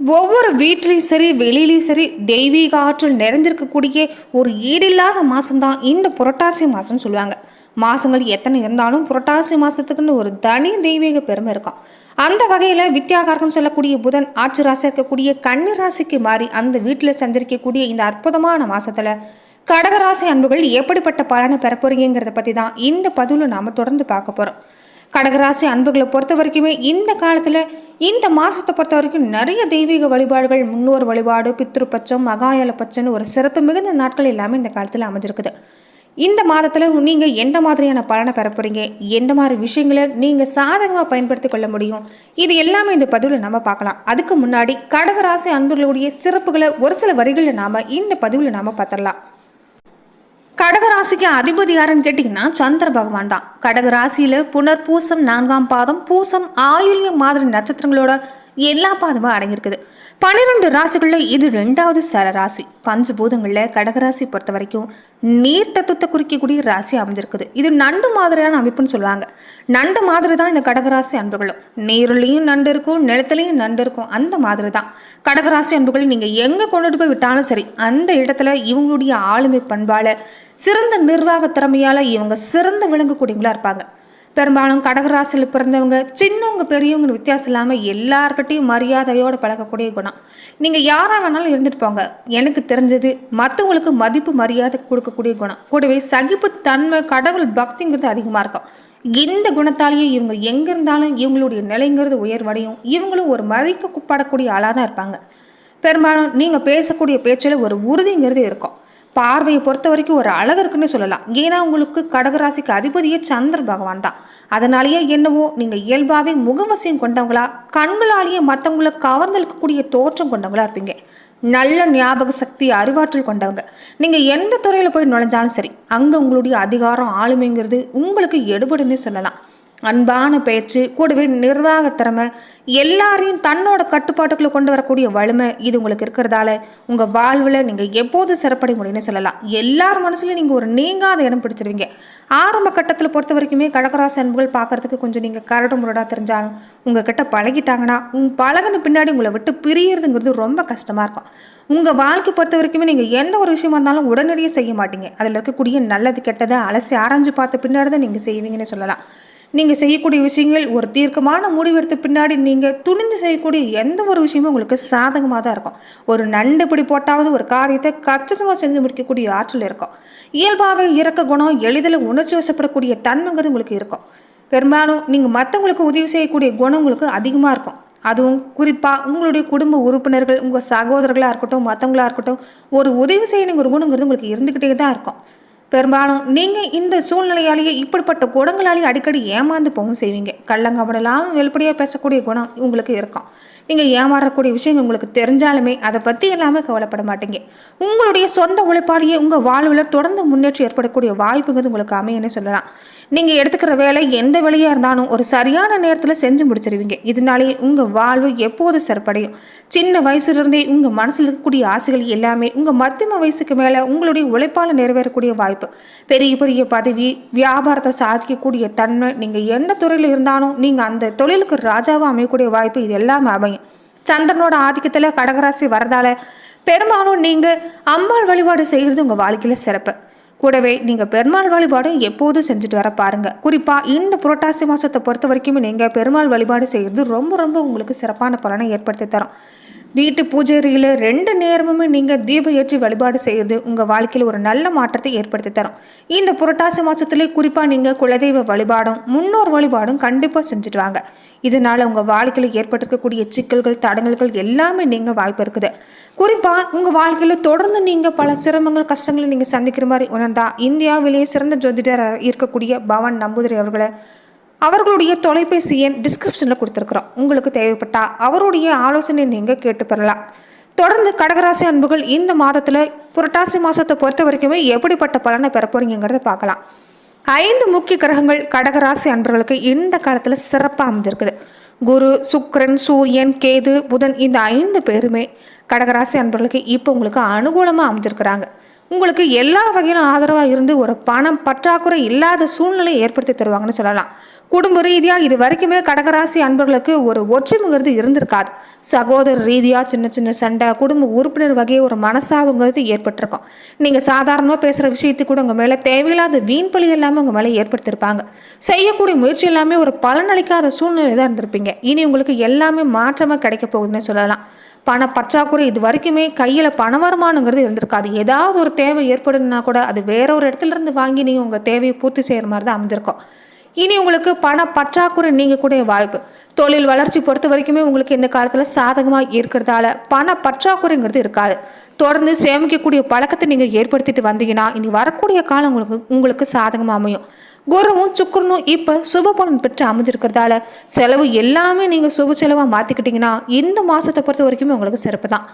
ஒவ்வொரு வீட்லேயும் சரி வெளியிலையும் சரி தெய்வீக ஆற்றல் நிறைஞ்சிருக்கக்கூடிய ஒரு ஈடில்லாத மாதம்தான் இந்த புரட்டாசி மாதம்னு சொல்லுவாங்க. மாதங்கள் எத்தனை இருந்தாலும் புரட்டாசி மாதத்துக்குன்னு ஒரு தனி தெய்வீக பெருமை இருக்கும். அந்த வகையில் வித்யாகாரகம் சொல்லக்கூடிய புதன் ஆட்சி ராசி இருக்கக்கூடிய கன்னி ராசிக்கு மாறி அந்த வீட்டில் சந்திரிக்கக்கூடிய இந்த அற்புதமான மாதத்தில் கடகராசி அன்புகள் எப்படிப்பட்ட பலனை பெற பற்றி தான் இந்த பதிவில் நாம் தொடர்ந்து பார்க்க போகிறோம் கடகராசி அன்புகளை பொறுத்த வரைக்குமே இந்த காலத்தில் இந்த மாதத்தை பொறுத்த வரைக்கும் நிறைய தெய்வீக வழிபாடுகள் முன்னோர் வழிபாடு பித்ரு பச்சம் மகாயல ஒரு சிறப்பு மிகுந்த நாட்கள் எல்லாமே இந்த காலத்தில் அமைஞ்சிருக்குது. இந்த மாதத்தில் நீங்கள் எந்த மாதிரியான பலனை பெற போகிறீங்க எந்த மாதிரி விஷயங்களை நீங்கள் சாதகமாக பயன்படுத்தி கொள்ள முடியும்? இது எல்லாமே இந்த பதிவில் நம்ம பார்க்கலாம். அதுக்கு முன்னாடி கடகராசி அன்புகளுடைய சிறப்புகளை ஒரு சில வரிகளில் நாம் இந்த பதிவில் நாம் பார்த்துடலாம். கடகராசிக்கு அதிபதி யாருன்னு கேட்டிங்கன்னா சந்திர பகவான் தான். கடகராசியில் புனர் பூசம் நான்காம் பாதம் பூசம் ஆயுள்யம் மாதிரி நட்சத்திரங்களோட எல்லா பாதமும் அடங்கியிருக்குது. பன்னிரெண்டு ராசிகளில் இது ரெண்டாவது சரராசி. பஞ்சபூதங்களில் கடகராசி பொறுத்த வரைக்கும் நீர் தத்துவத்தை குறிக்கக்கூடிய ராசி அமைஞ்சிருக்குது. இது நண்டு மாதிரியான அமைப்புன்னு சொல்லுவாங்க. நண்டு மாதிரி தான் இந்த கடகராசி அன்புகளும். நீர்லேயும் நண்டு இருக்கும் நிலத்துலையும் நண்டு இருக்கும். அந்த மாதிரி தான் கடகராசி அன்புகள் நீங்கள் எங்கே கொண்டுட்டு போய் விட்டாலும் சரி அந்த இடத்துல இவங்களுடைய ஆளுமை பண்பால் சிறந்த நிர்வாக திறமையால் இவங்க சிறந்த விளங்கக்கூடியவங்களா இருப்பாங்க. பெரும்பாலும் கடகராசியில் பிறந்தவங்க சின்னவங்க பெரியவங்க வித்தியாசம் இல்லாமல் எல்லார்கிட்டையும் மரியாதையோடு பழகக்கூடிய குணம். நீங்கள் யாராக வேணாலும் இருந்துட்டு போங்க. எனக்கு தெரிஞ்சது மற்றவங்களுக்கு மதிப்பு மரியாதை கொடுக்கக்கூடிய குணம். கூடவே சகிப்பு தன்மை கடவுள் பக்திங்கிறது அதிகமாக இருக்கும். இந்த குணத்தாலேயே இவங்க எங்கே இருந்தாலும் இவங்களுடைய நிலைங்கிறது உயர்வடையும். இவங்களும் ஒரு மதிக்கப்படக்கூடிய ஆளாக தான் இருப்பாங்க. பெரும்பாலும் நீங்கள் பேசக்கூடிய பேச்சில் ஒரு உறுதிங்கிறது இருக்கும். பார்வையை பொறுத்த வரைக்கும் ஒரு அழகு இருக்குன்னு சொல்லலாம். ஏன்னா உங்களுக்கு கடகராசிக்கு அதிபதியே சந்திர பகவான் தான். அதனாலேயே என்னவோ நீங்கள் இயல்பாகவே முகவசியம் கொண்டவங்களா கண்களாலேயே மற்றவங்கள கவர்ந்தெழுக்கக்கூடிய தோற்றம் கொண்டவங்களா இருப்பீங்க. நல்ல ஞாபக சக்தி அறிவாற்றல் கொண்டவங்க. நீங்கள் எந்த துறையில் போய் நுழைஞ்சாலும் சரி அங்கே உங்களுடைய அதிகாரம் ஆளுமைங்கிறது உங்களுக்கு எடுபடுன்னு சொல்லலாம். அன்பான பேச்சு கூடவே நிர்வாக திறமை எல்லாரையும் தன்னோட கட்டுப்பாட்டுக்குள்ள கொண்டு வரக்கூடிய வலிமை இது உங்களுக்கு இருக்கிறதால உங்கள் வாழ்வில் நீங்கள் எப்போது சிறப்படை முடியும்னு சொல்லலாம். எல்லார் மனசுலையும் நீங்கள் ஒரு நீங்காத இடம் பிடிச்சிருவீங்க. ஆரம்ப கட்டத்தில் பொறுத்த வரைக்குமே கடகராசி அன்புகள் பார்க்கறதுக்கு கொஞ்சம் நீங்கள் கரடு முரடாக தெரிஞ்சாலும் உங்கள் கிட்ட பழகிட்டாங்கன்னா உங்க பழகின பின்னாடி உங்களை விட்டு பிரியறதுங்கிறது ரொம்ப கஷ்டமாக இருக்கும். உங்கள் வாழ்க்கை பொறுத்த வரைக்குமே நீங்கள் எந்த ஒரு விஷயமா இருந்தாலும் உடனடியே செய்ய மாட்டீங்க. அதில் இருக்கக்கூடிய நல்லது கெட்டதை அலசி ஆராய்ஞ்சு பார்த்த பின்னாடி தான் நீங்கள் செய்வீங்கன்னு சொல்லலாம். நீங்கள் செய்யக்கூடிய விஷயங்கள் ஒரு தீர்க்கமான முடிவெடுத்த பின்னாடி நீங்கள் துணிந்து செய்யக்கூடிய எந்த ஒரு விஷயமும் உங்களுக்கு சாதகமாக தான் இருக்கும். ஒரு நண்டு பிடி போட்டாவது ஒரு காரியத்தை கச்சிதமாக செஞ்சு முடிக்கக்கூடிய ஆற்றல் இருக்கும். இயல்பாகவே இறக்க குணம் எளிதில் உணர்ச்சி வசப்படக்கூடிய தன்மைங்கிறது உங்களுக்கு இருக்கும். பெரும்பாலும் நீங்கள் மற்றவங்களுக்கு உதவி செய்யக்கூடிய குணம் உங்களுக்கு அதிகமாக இருக்கும். அதுவும் குறிப்பாக உங்களுடைய குடும்ப உறுப்பினர்கள் உங்கள் சகோதரர்களாக இருக்கட்டும் மற்றவங்களாக இருக்கட்டும் ஒரு உதவி செய்யணுங்கிற குணங்கிறது உங்களுக்கு இருந்துக்கிட்டே தான் இருக்கும். பெரும்பாலும் நீங்கள் இந்த சூழ்நிலையாலேயே இப்படிப்பட்ட குணங்களாலேயே அடிக்கடி ஏமாந்து போகவும் செய்வீங்க. கள்ளங்கபடலாம் வெளிப்படையாக பேசக்கூடிய குணம் உங்களுக்கு இருக்கும். நீங்கள் ஏமாறக்கூடிய விஷயங்கள் உங்களுக்கு தெரிஞ்சாலுமே அதை பற்றி எல்லாமே கவலைப்பட மாட்டீங்க. உங்களுடைய சொந்த உழைப்பாலேயே உங்கள் வாழ்வில் தொடர்ந்து முன்னேற்றம் ஏற்படக்கூடிய வாய்ப்புங்கிறது உங்களுக்கு அமையன்னு சொல்லலாம். நீங்கள் எடுத்துக்கிற வேலை எந்த வேலையாக இருந்தாலும் ஒரு சரியான நேரத்தில் செஞ்சு முடிச்சிருவீங்க. இதனாலேயே உங்கள் வாழ்வு எப்போது சிறப்படையும்? சின்ன வயசுலேருந்தே உங்கள் மனசில் இருக்கக்கூடிய ஆசைகள் எல்லாமே உங்கள் மத்தியம வயசுக்கு மேலே உங்களுடைய உழைப்பால் நிறைவேறக்கூடிய வாய்ப்பு பெரிய பெரிய பதவி வியாபாரத்தை சாதிக்கக்கூடிய தன்மை நீங்கள் எந்த துறையில் இருந்தாலும் நீங்கள் அந்த தொழிலுக்கு ராஜாவாக அமையக்கூடிய வாய்ப்பு இது எல்லாமே அமையும். சந்திரனோட ஆதிக்கத்தில் கடகராசி வரதால பெரும்பாலும் நீங்கள் அம்பாள் வழிபாடு செய்கிறது உங்கள் வாழ்க்கையில் சிறப்பு. கூடவே நீங்கள் பெருமாள் வழிபாடும் எப்போதும் செஞ்சுட்டு வர பாருங்க. குறிப்பாக இந்த புரட்டாசி மாதத்தை பொறுத்த வரைக்கும் நீங்கள் பெருமாள் வழிபாடு செய்கிறது ரொம்ப ரொம்ப உங்களுக்கு சிறப்பான பலனை ஏற்படுத்தி தரும். வீட்டு பூஜைரியில் ரெண்டு நேரமுமே நீங்கள் தீபம் ஏற்றி வழிபாடு செய்கிறது உங்கள் வாழ்க்கையில் ஒரு நல்ல மாற்றத்தை ஏற்படுத்தி தரும். இந்த புரட்டாசி மாதத்துலேயே குறிப்பாக நீங்கள் குலதெய்வ வழிபாடும் முன்னோர் வழிபாடும் கண்டிப்பாக செஞ்சுட்டு வாங்க. இதனால் உங்கள் வாழ்க்கையில் ஏற்பட்டிருக்கக்கூடிய சிக்கல்கள் தடங்கல்கள் எல்லாமே நீங்கள் வாய்ப்பு இருக்குது. குறிப்பாக உங்கள் வாழ்க்கையில் தொடர்ந்து நீங்கள் பல சிரமங்கள் கஷ்டங்களை நீங்கள் சந்திக்கிற மாதிரி உணர்ந்தால் இந்தியாவிலேயே சிறந்த ஜோதிடர் இருக்கக்கூடிய பவன் நம்பூதிரி அவர்களை அவர்களுடைய தொலைபேசி எண் டிஸ்கிரிப்ஷனில் கொடுத்துருக்குறோம். உங்களுக்கு தேவைப்பட்டால் அவருடைய ஆலோசனை நீங்கள் கேட்டு பெறலாம். தொடர்ந்து கடகராசி அன்புகள் இந்த மாதத்தில் புரட்டாசி மாதத்தை பொறுத்த வரைக்குமே எப்படிப்பட்ட பலனை பெற போறீங்கிறத பார்க்கலாம். ஐந்து முக்கிய கிரகங்கள் கடகராசி அன்பர்களுக்கு இந்த காலத்தில் சிறப்பாக அமைஞ்சிருக்குது. குரு சுக்ரன் சூரியன் கேது புதன் இந்த ஐந்து பேருமே கடகராசி அன்பர்களுக்கு இப்போ உங்களுக்கு அனுகூலமாக அமைஞ்சிருக்கிறாங்க. உங்களுக்கு எல்லா வகையிலும் ஆதரவாக இருந்து ஒரு பணம் பற்றாக்குறை இல்லாத சூழ்நிலையை ஏற்படுத்தி தருவாங்கன்னு சொல்லலாம். குடும்ப ரீதியாக இது வரைக்குமே கடகராசி அன்பர்களுக்கு ஒரு ஒற்றுமைங்கிறது இருந்திருக்காது. சகோதர ரீதியாக சின்ன சின்ன சண்டை குடும்ப உறுப்பினர் வகையை ஒரு மனசாவுங்கிறது ஏற்பட்டிருக்கும். நீங்கள் சாதாரணமாக பேசுகிற விஷயத்துக்கு கூட உங்கள் மேலே தேவையில்லாத வீண் பழி எல்லாமே உங்கள் மேலே ஏற்படுத்தியிருப்பாங்க செய்யக்கூடிய முயற்சி எல்லாமே ஒரு பலனளிக்காத சூழ்நிலை தான் இருந்திருப்பீங்க. இனி உங்களுக்கு எல்லாமே மாற்றமாக கிடைக்க போகுதுன்னு சொல்லலாம். பண பற்றாக்குறை இது வரைக்குமே கையில் பண வருமானங்கிறது இருந்திருக்காது. ஏதாவது ஒரு தேவை ஏற்படுன்னா கூட அது வேற ஒரு இடத்துல இருந்து வாங்கி நீங்கள் உங்கள் தேவையை பூர்த்தி செய்கிற மாதிரி தான் அமைஞ்சிருக்கும். இனி உங்களுக்கு பண பற்றாக்குறை நீங்கக்கூடிய வாய்ப்பு. தொழில் வளர்ச்சி பொறுத்த வரைக்குமே உங்களுக்கு இந்த காலத்தில் சாதகமாக இருக்கிறதால பண பற்றாக்குறைங்கிறது இருக்காது. தொடர்ந்து சேமிக்கக்கூடிய பழக்கத்தை நீங்கள் ஏற்படுத்திட்டு வந்தீங்கன்னா இனி வரக்கூடிய காலம் உங்களுக்கு உங்களுக்கு சாதகமாக அமையும். குருவும் சுக்கரனும் இப்போ சுப பலன் பெற்று அமைஞ்சிருக்கிறதால செலவு எல்லாமே நீங்கள் சுப செலவாக மாற்றிக்கிட்டிங்கன்னா இந்த மாதத்தை பொறுத்த வரைக்குமே உங்களுக்கு சிறப்பு தான்.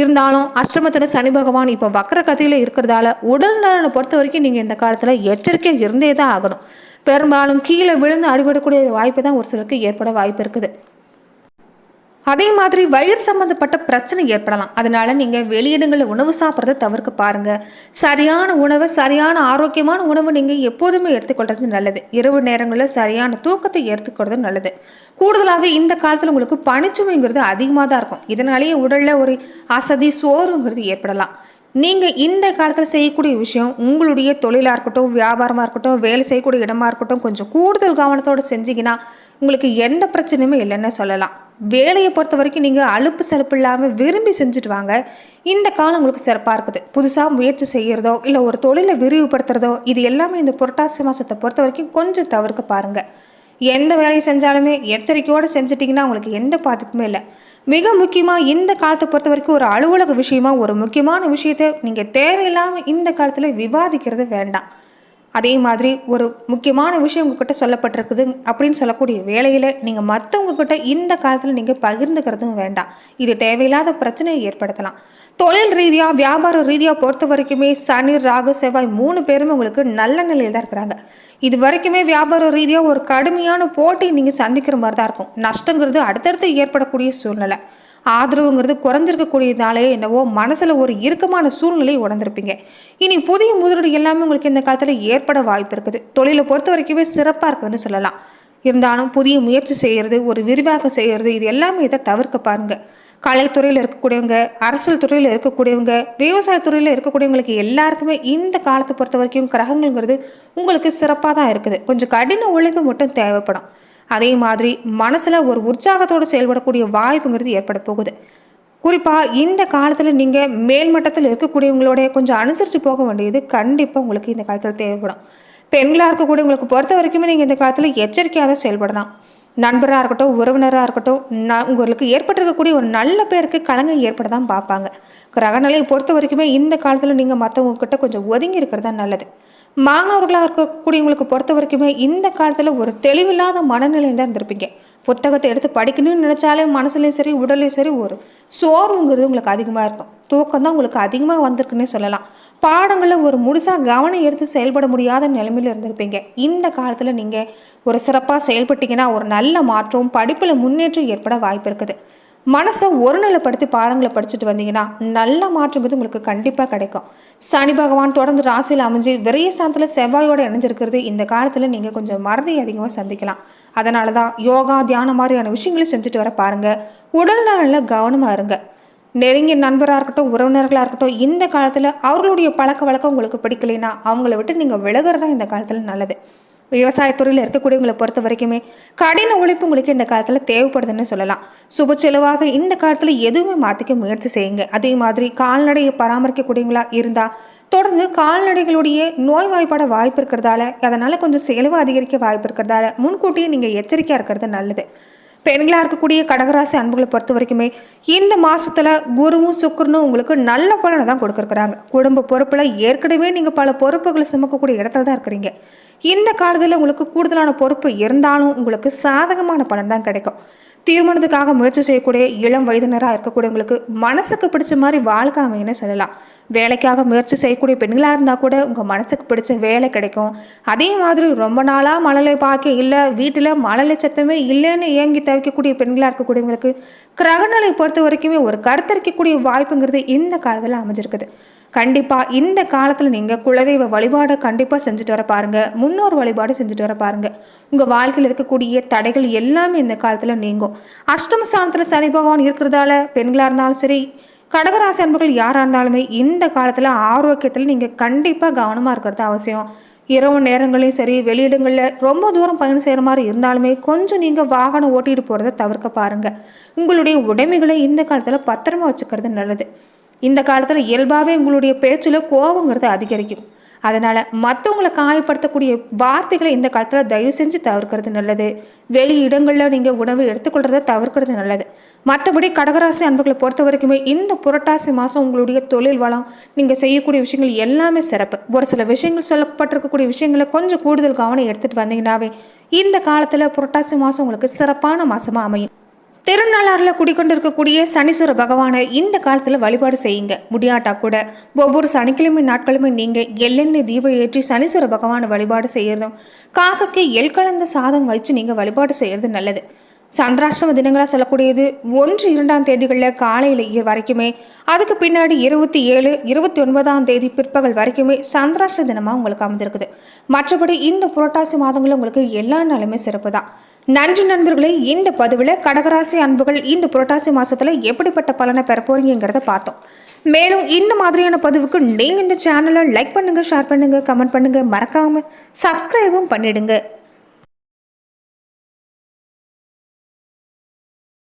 இருந்தாலும் அஷ்டமத்தில் சனி பகவான் இப்போ வக்கர கதையில் இருக்கிறதால உடல் நலனை பொறுத்த வரைக்கும் நீங்கள் இந்த காலத்தில் எச்சரிக்கையாக இருந்தே தான் ஆகணும். பெரும்பாலும் கீழே விழுந்து அடிபடக்கூடிய வாய்ப்பு தான் ஒரு சிலருக்கு ஏற்பட வாய்ப்பு இருக்குது. அதே மாதிரி வயிறு சம்பந்தப்பட்ட பிரச்சனை ஏற்படலாம். அதனால நீங்கள் வெளியிடங்களில் உணவு சாப்பிட்றத தவிர்க்க பாருங்க. சரியான உணவை சரியான ஆரோக்கியமான உணவு நீங்கள் எப்போதுமே எடுத்துக்கொள்றது நல்லது. இரவு நேரங்களில் சரியான தூக்கத்தை எடுத்துக்கிறது நல்லது. கூடுதலாகவே இந்த காலத்தில் உங்களுக்கு பனிச்சுமைங்கிறது அதிகமாக தான் இருக்கும். இதனாலேயே உடலில் ஒரு அசதி சோறுங்கிறது ஏற்படலாம். நீங்கள் இந்த காலத்தில் செய்யக்கூடிய விஷயம் உங்களுடைய தொழிலாக இருக்கட்டும் வியாபாரமாக இருக்கட்டும் வேலை செய்யக்கூடிய இடமா இருக்கட்டும் கொஞ்சம் கூடுதல் கவனத்தோடு செஞ்சீங்கன்னா உங்களுக்கு எந்த பிரச்சனையுமே இல்லைன்னு சொல்லலாம். வேலையை பொறுத்த வரைக்கும் நீங்கள் அலுப்பு செலுப்பு இல்லாமல் விரும்பி செஞ்சுட்டு வாங்க. இந்த காலம் உங்களுக்கு சிறப்பாக இருக்குது. புதுசாக முயற்சி செய்கிறதோ இல்லை ஒரு தொழிலை விரிவுபடுத்துறதோ இது எல்லாமே இந்த புரட்டாசி மாதத்தை பொறுத்த வரைக்கும் கொஞ்சம் தவிர்க்க பாருங்கள் எந்த வேலையை செஞ்சாலுமே எச்சரிக்கையோடு செஞ்சிட்டிங்கன்னா உங்களுக்கு எந்த பாதிப்புமே இல்லை. மிக முக்கியமாக இந்த காலத்தை பொறுத்த வரைக்கும் ஒரு அலுவலக விஷயமா ஒரு முக்கியமான விஷயத்தை நீங்கள் தேவையில்லாமல் இந்த காலத்தில் விவாதிக்கிறது வேண்டாம். அதே மாதிரி ஒரு முக்கியமான விஷயம் உங்ககிட்ட சொல்லப்பட்டிருக்குது அப்படின்னு சொல்லக்கூடிய வேலையில் நீங்கள் மற்றவங்க கிட்ட இந்த காலத்தில் நீங்கள் பகிர்ந்துக்கிறதும் வேண்டாம். இது தேவையில்லாத பிரச்சனையை ஏற்படுத்தலாம். தொழில் ரீதியாக வியாபார ரீதியாக பொறுத்த வரைக்குமே சனி ராகு செவ்வாய் மூணு பேருமே உங்களுக்கு நல்ல நிலையில் தான் இருக்கிறாங்க. இது வரைக்குமே வியாபார ரீதியாக ஒரு கடுமையான போட்டி நீங்கள் சந்திக்கிற மாதிரி தான் இருக்கும். நஷ்டங்கிறது அடுத்தடுத்து ஏற்படக்கூடிய சூழ்நிலை. ஆதரவுங்கிறது குறைஞ்சிருக்கக்கூடியதாலேயோ என்னவோ மனசில் ஒரு இறுக்கமான சூழ்நிலையை உணர்ந்திருப்பீங்க. இனி புதிய முதலீடு எல்லாமே உங்களுக்கு இந்த காலத்தில் ஏற்பட வாய்ப்பு இருக்குது. தொழிலை பொறுத்த வரைக்குமே சிறப்பாக இருக்குதுன்னு சொல்லலாம். இருந்தாலும் புதிய முயற்சி செய்கிறது ஒரு விரிவாக்கம் செய்கிறது இது எல்லாமே இதை தவிர்க்க பாருங்கள் கலைத்துறையில் இருக்கக்கூடியவங்க அரசியல் துறையில் இருக்கக்கூடியவங்க விவசாய துறையில் இருக்கக்கூடியவங்களுக்கு எல்லாருக்குமே இந்த காலத்தை பொறுத்த வரைக்கும் கிரகங்கள்ங்கிறது உங்களுக்கு சிறப்பாக தான் இருக்குது. கொஞ்சம் கடின உழைப்பு மட்டும் தேவைப்படும். அதே மாதிரி மனசில் ஒரு உற்சாகத்தோடு செயல்படக்கூடிய வாய்ப்புங்கிறது ஏற்பட போகுது. குறிப்பாக இந்த காலத்தில் நீங்கள் மேல்மட்டத்தில் இருக்கக்கூடியவங்களோட கொஞ்சம் அனுசரித்து போக வேண்டியது கண்டிப்பாக உங்களுக்கு இந்த காலத்தில் தேவைப்படும். பெண்களாக இருக்கக்கூடியவங்களுக்கு பொறுத்த வரைக்குமே நீங்கள் இந்த காலத்தில் எச்சரிக்கையாக தான் செயல்படலாம். நண்பராக இருக்கட்டும் உறவினராக இருக்கட்டும் ந உங்களுக்கு ஏற்பட்டிருக்கக்கூடிய ஒரு நல்ல பேருக்கு கலங்கம் ஏற்பட தான் பார்ப்பாங்க. கிரகநிலையை பொறுத்த வரைக்குமே இந்த காலத்தில் நீங்கள் மற்றவங்க கிட்ட கொஞ்சம் ஒதுங்கி இருக்கிறது தான் நல்லது. மாணவர்களாக இருக்கக்கூடியவங்களுக்கு பொறுத்த வரைக்குமே இந்த காலத்தில் ஒரு தெளிவில்லாத மனநிலையில் தான் இருந்திருப்பீங்க. புத்தகத்தை எடுத்து படிக்கணும்னு நினச்சாலே மனசுலையும் சரி உடலையும் சரி ஒரு சோர்வுங்கிறது உங்களுக்கு அதிகமாக இருக்கும். தூக்கம் தான் உங்களுக்கு அதிகமாக வந்திருக்குன்னே சொல்லலாம். பாடங்களில் ஒரு முழுசாக கவனம் எடுத்து செயல்பட முடியாத நிலைமையில் இருந்திருப்பீங்க. இந்த காலத்தில் நீங்கள் ஒரு சிறப்பாக செயல்பட்டீங்கன்னா ஒரு நல்ல மாற்றம் படிப்பில் முன்னேற்றம் ஏற்பட வாய்ப்பு இருக்குது. மனசை ஒருநிலைப்படுத்தி பாடங்களை படிச்சுட்டு வந்தீங்கன்னா நல்ல மாற்றம் இது உங்களுக்கு கண்டிப்பாக கிடைக்கும். சனி பகவான் தொடர்ந்து ராசியில் அமைஞ்சு விரைய சாந்தத்தில் செவ்வாயோடு இணைஞ்சிருக்கிறது. இந்த காலத்தில் நீங்கள் கொஞ்சம் மறதி அதிகமாக சந்திக்கலாம். அதனால தான் யோகா தியானம் மாதிரியான விஷயங்களை செஞ்சுட்டு வர பாருங்கள் உடல் நலனில் கவனமாக இருங்க. நெருங்கிய நண்பராக இருக்கட்டும் உறவினர்களாக இருக்கட்டும் இந்த காலத்தில் அவர்களுடைய பழக்க வழக்கம் உங்களுக்கு பிடிக்கலைன்னா அவங்கள விட்டு நீங்கள் விலகிறது இந்த காலத்தில் நல்லது. விவசாயத்துறையில் இருக்கக்கூடியவங்களை பொறுத்த வரைக்குமே கடின உழைப்பு உங்களுக்கு இந்த காலத்தில் தேவைப்படுதுன்னு சொல்லலாம். சுப செலவாக இந்த காலத்தில் எதுவுமே மாற்றிக்க முயற்சி செய்யுங்க. அதே மாதிரி கால்நடையை பராமரிக்கக்கூடியவங்களா இருந்தால் தொடர்ந்து கால்நடைகளுடைய நோய்வாய்ப்பட வாய்ப்பு இருக்கிறதால அதனால் கொஞ்சம் செலவு அதிகரிக்க வாய்ப்பு இருக்கிறதால முன்கூட்டியே நீங்கள் எச்சரிக்கையாக இருக்கிறது நல்லது. பெண்களாக இருக்கக்கூடிய கடகராசி அன்புகளை பொறுத்த வரைக்குமே இந்த மாதத்தில் குருவும் சுக்கரனும் உங்களுக்கு நல்ல பலனை தான் கொடுக்குறாங்க குடும்ப பொறுப்பில் ஏற்கனவே நீங்கள் பல பொறுப்புகளை சுமக்கக்கூடிய இடத்துல தான் இருக்கிறீங்க. இந்த காலத்தில் உங்களுக்கு கூடுதலான பொறுப்பு இருந்தாலும் உங்களுக்கு சாதகமான பலன் தான் கிடைக்கும். தீர்மானத்துக்காக முயற்சி செய்யக்கூடிய இளம் வயதினராக இருக்கக்கூடியவங்களுக்கு மனசுக்கு பிடிச்ச மாதிரி வாழ்க்கை அமையன்னு சொல்லலாம். வேலைக்காக முயற்சி செய்யக்கூடிய பெண்களாக இருந்தால் கூட உங்கள் மனசுக்கு பிடிச்ச வேலை கிடைக்கும். அதே மாதிரி ரொம்ப நாளாக மழலை பார்க்க இல்லை வீட்டில் மழலை சத்தமே இல்லைன்னு ஏங்கி தவிக்கக்கூடிய பெண்களாக இருக்கக்கூடியவங்களுக்கு கிரகநிலை பொறுத்த வரைக்குமே ஒரு கருத்தரிக்கக்கூடிய வாய்ப்புங்கிறது இந்த காலத்தில் அமைஞ்சிருக்குது. கண்டிப்பாக இந்த காலத்தில் நீங்கள் குலதெய்வ வழிபாடை கண்டிப்பாக செஞ்சுட்டு வர பாருங்கள் முன்னோர் வழிபாடு செஞ்சுட்டு வர பாருங்கள் உங்கள் வாழ்க்கையில் இருக்கக்கூடிய தடைகள் எல்லாமே இந்த காலத்தில் நீங்கும். அஷ்டம ஸ்தானத்தில் சனி பகவான் இருக்கிறதால பெண்களாக இருந்தாலும் சரி கடகராசி அன்பர்கள் யாராக இருந்தாலுமே இந்த காலத்தில் ஆரோக்கியத்தில் நீங்கள் கண்டிப்பாக கவனமாக இருக்கிறது அவசியம். இரவு நேரங்களையும் சரி வெளியிடங்களில் ரொம்ப தூரம் பயணம் செய்கிற மாதிரி இருந்தாலுமே கொஞ்சம் நீங்கள் வாகனம் ஓட்டிகிட்டு போகிறத தவிர்க்க பாருங்கள் உங்களுடைய உடைமைகளை இந்த காலத்தில் பத்திரமா வச்சுக்கிறது நல்லது. இந்த காலத்தில் இயல்பாகவே உங்களுடைய பேச்சில் கோபங்கிறது அதிகரிக்கும். அதனால் மற்றவங்களை காயப்படுத்தக்கூடிய வார்த்தைகளை இந்த காலத்தில் தயவு செஞ்சு தவிர்க்கிறது நல்லது. வெளி இடங்களில் நீங்கள் உணவு எடுத்துக்கொள்கிறத தவிர்க்கிறது நல்லது. மற்றபடி கடகராசி அன்பர்களை பொறுத்த வரைக்குமே இந்த புரட்டாசி மாதம் உங்களுடைய தொழில் வளம் நீங்கள் செய்யக்கூடிய விஷயங்கள் எல்லாமே சிறப்பு. ஒரு சில விஷயங்கள் சொல்லப்பட்டிருக்கக்கூடிய விஷயங்களை கொஞ்சம் கூடுதல் கவனம் எடுத்துகிட்டு வந்தீங்கன்னாவே இந்த காலத்தில் புரட்டாசி மாதம் உங்களுக்கு சிறப்பான மாதமாக அமையும். திருநள்ளாறில் குடிக்கொண்டிருக்கக்கூடிய சனீஸ்வர பகவானை இந்த காலத்தில் வழிபாடு செய்யுங்க. முடியாட்டா கூட. ஒவ்வொரு சனிக்கிழமை நாட்களுமே நீங்கள் எள்ளெண்ணெய் தீபம் ஏற்றி சனீஸ்வர பகவானை வழிபாடு செய்யறதும் காக்கைக்கு எள் கலந்த சாதம் வச்சு நீங்கள் வழிபாடு செய்யறது நல்லது. சந்திராஷ்டம தினங்களாக சொல்லக்கூடியது ஒன்று இரண்டாம் தேதிகளில் காலையில் வரைக்குமே அதுக்கு பின்னாடி இருபத்தி ஏழு இருபத்தி ஒன்பதாம் தேதி பிற்பகல் வரைக்குமே சந்திராஷ்ட தினமாக உங்களுக்கு அமைஞ்சிருக்குது. மற்றபடி இந்த புரட்டாசி மாதங்களில் உங்களுக்கு எல்லா நாளுமே சிறப்பு தான் நன்றி நண்பர்களே இந்த பதிவில் கடகராசி அன்புகள் இந்த புரட்டாசி மாதத்தில் எப்படிப்பட்ட பலனை பெற போறீங்கிறத பார்த்தோம். மேலும் இந்த மாதிரியான பதிவுக்கு நீங்கள் இந்த சேனலை லைக் பண்ணுங்கள் ஷேர் பண்ணுங்கள் கமெண்ட் பண்ணுங்கள் மறக்காமல் சப்ஸ்கிரைபும் பண்ணிடுங்க.